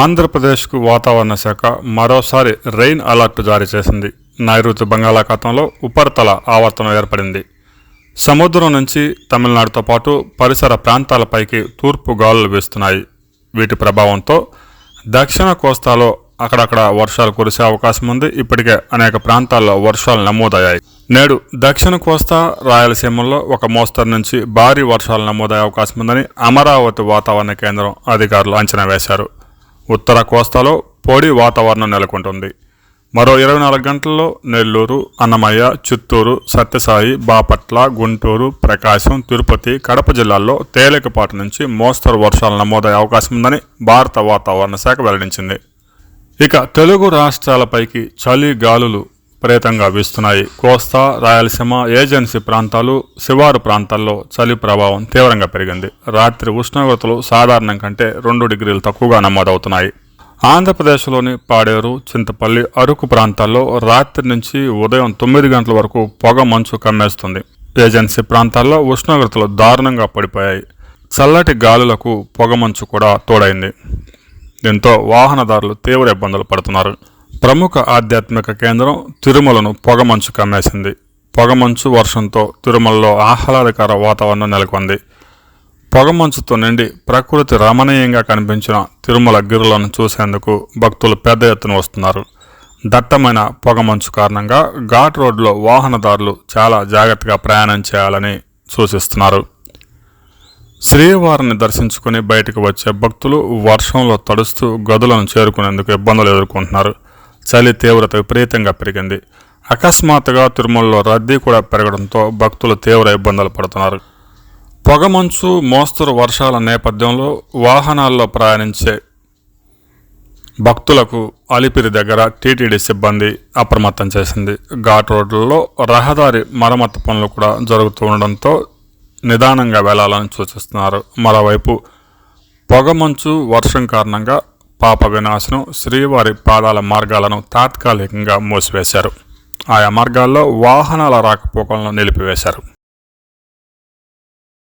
ఆంధ్రప్రదేశ్కు వాతావరణ శాఖ మరోసారి రెయిన్ అలర్ట్ జారీ చేసింది. నైరుతి బంగాళాఖాతంలో ఉపరితల ఆవర్తనం ఏర్పడింది. సముద్రం నుంచి తమిళనాడుతో పాటు పరిసర ప్రాంతాలపైకి తూర్పు గాలులు వీస్తున్నాయి. వీటి ప్రభావంతో దక్షిణ కోస్తాలో అక్కడక్కడ వర్షాలు కురిసే అవకాశం ఉంది. ఇప్పటికే అనేక ప్రాంతాల్లో వర్షాలు నమోదయ్యాయి. నేడు దక్షిణ కోస్తా రాయలసీమల్లో ఒక మోస్తరు నుంచి భారీ వర్షాలు నమోదయ్యే అవకాశం ఉందని అమరావతి వాతావరణ కేంద్రం అధికారులు అంచనా వేశారు. ఉత్తర కోస్తాలో పొడి వాతావరణం నెలకొంటుంది. మరో ఇరవై నాలుగు గంటల్లో నెల్లూరు అన్నమయ్య చిత్తూరు సత్యసాయి బాపట్ల గుంటూరు ప్రకాశం తిరుపతి కడప జిల్లాల్లో తేలికపాటి నుంచి మోస్తరు వర్షాలు నమోదయ్యే అవకాశం ఉందని భారత వాతావరణ శాఖ వెల్లడించింది. ఇక తెలుగు రాష్ట్రాలపైకి చలి గాలులు విపరీతంగా వీస్తున్నాయి. కోస్తా రాయలసీమ ఏజెన్సీ ప్రాంతాలు శివారు ప్రాంతాల్లో చలి ప్రభావం తీవ్రంగా పెరిగింది. రాత్రి ఉష్ణోగ్రతలు సాధారణం కంటే రెండు డిగ్రీలు తక్కువగా నమోదవుతున్నాయి. ఆంధ్రప్రదేశ్లోని పాడేరు చింతపల్లి అరకు ప్రాంతాల్లో రాత్రి నుంచి ఉదయం తొమ్మిది గంటల వరకు పొగ మంచు కమ్మేస్తుంది. ఏజెన్సీ ప్రాంతాల్లో ఉష్ణోగ్రతలు దారుణంగా పడిపోయాయి. చల్లటి గాలులకు పొగమంచు కూడా తోడైంది. దీంతో వాహనదారులు తీవ్ర ఇబ్బందులు పడుతున్నారు. ప్రముఖ ఆధ్యాత్మిక కేంద్రం తిరుమలను పొగమంచు కమ్మేసింది. పొగమంచు వర్షంతో తిరుమలలో ఆహ్లాదకర వాతావరణం నెలకొంది. పొగమంచుతో నిండి ప్రకృతి రమణీయంగా కనిపించిన తిరుమల గిరులను చూసేందుకు భక్తులు పెద్ద ఎత్తున వస్తున్నారు. దట్టమైన పొగమంచు కారణంగా ఘాట్ రోడ్లో వాహనదారులు చాలా జాగ్రత్తగా ప్రయాణం చేయాలని సూచిస్తున్నారు. శ్రీవారిని దర్శించుకుని బయటకు వచ్చే భక్తులు వర్షంలో తడుస్తూ గదులను చేరుకునేందుకు ఇబ్బందులు ఎదుర్కొంటున్నారు. చలి తీవ్రత విపరీతంగా పెరిగింది. అకస్మాత్తుగా తిరుమలలో రద్దీ కూడా పెరగడంతో భక్తులు తీవ్ర ఇబ్బందులు పడుతున్నారు. పొగమంచు మోస్తరు వర్షాల నేపథ్యంలో వాహనాల్లో ప్రయాణించే భక్తులకు అలిపిరి దగ్గర టీటీడీ సిబ్బంది అప్రమత్తం చేసింది. ఘాట్ రోడ్లలో రహదారి మరమ్మతు పనులు కూడా జరుగుతూ ఉండడంతో నిదానంగా వెళ్ళాలని సూచిస్తున్నారు. మరోవైపు పొగమంచు వర్షం కారణంగా పాప వినాశనం శ్రీవారి పాదాల మార్గాలను తాత్కాలికంగా మూసివేశారు. ఆయా మార్గాల్లో వాహనాల రాకపోకలను నిలిపివేశారు.